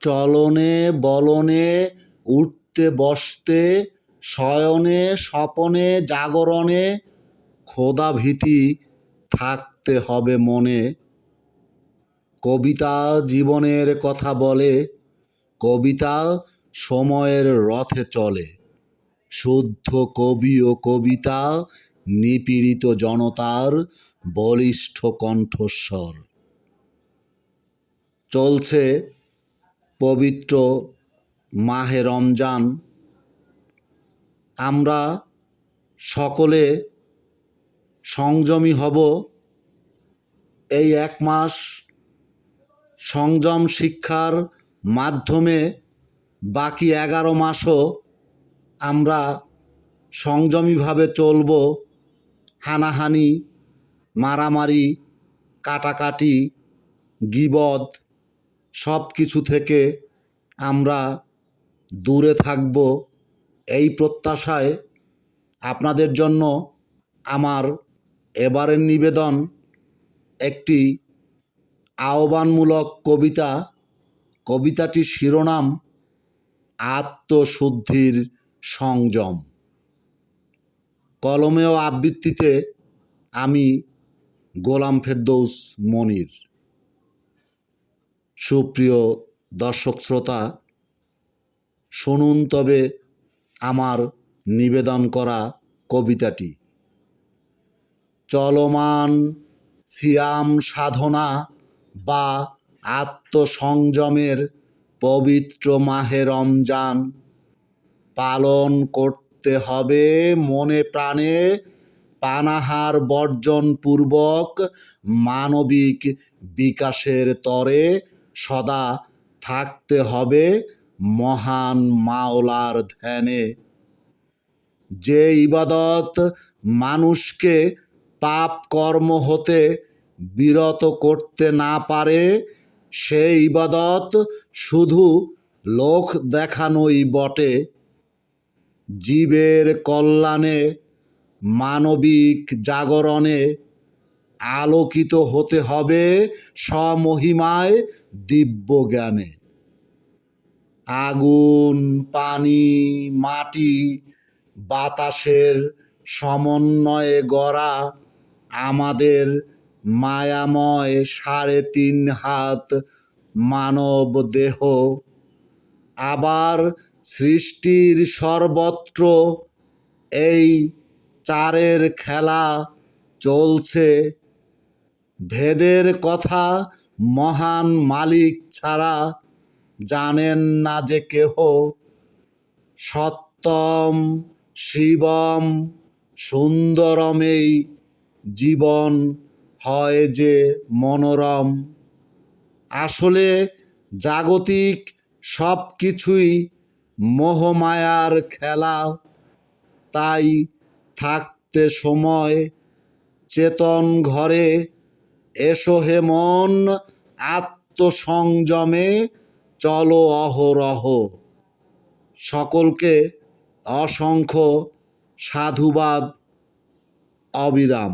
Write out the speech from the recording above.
চলনে বলনে, উঠতে বসতে, শয়নে স্বপনে, জাগরণে খোদা ভীতি থাকতে হবে মনে। কবিতা জীবনের কথা বলে, কবিতা সময়ের রথে চলে। শুদ্ধ কবি ও কবিতা, নিপীড়িত জনতার বলিষ্ঠ কণ্ঠস্বর। চলছে পবিত্র মাহে রমজান। আমরা সকলে সংযমী হব। এই এক মাস সংযম শিক্ষার মাধ্যমে বাকি এগারো মাসও আমরা সংযমীভাবে চলব। হানাহানি, মারামারি, কাটাকাটি, গিবদ সব কিছু থেকে আমরা দূরে থাকব এই প্রত্যাশায় আপনাদের জন্য আমার এবারের নিবেদন একটি আহ্বানমূলক কবিতা। কবিতাটির শিরোনাম আত্মশুদ্ধির সংযম। কলমে ও আবৃত্তিতে আমি গোলাম ফেরদৌস মনির। সুপ্রিয় দর্শক শ্রোতা, শুনুন তবে আমার নিবেদন করা কবিতাটি। চলমান সিয়াম সাধনা বা আত্মসংযমের পবিত্র মাহে রমজান পালন করতে হবে মনে প্রাণে পানাহার বর্জন পূর্বক মানবিক বিকাশের তরে সদা থাকতে হবে মহান মাওলার ধ্যানে। যে ইবাদত মানুষকে পাপ কর্ম হতে বিরত করতে না পারে সেই ইবাদত শুধু লোক দেখানোই বটে। জীবের কল্যাণে, মানবিক জাগরণে আলোকিত হতে হবে স্বমহিমায় দিব্য জ্ঞানে আগুন, পানি, মাটি, বাতাসের সমন্বয়ে গড়া আমাদের মায়াময় সাড়ে তিন হাত মানব দেহ। আবার সৃষ্টির সর্বত্র এই চারের খেলা চলছে। ভেদের কথা মহান মালিক ছাড়া জানেন না যে কেহ। সত্যম শিবম সুন্দরমেই জীবন হয় যে মনোরম। আসলে জাগতিক সব কিছুই মোহমায়ার খেলা। তাই থাকতে সময় চেতন ঘরে এসো হে মন আত্মসংযমে চলো অহরহ। সকলকে অসংখ্য সাধুবাদ অবিরাম।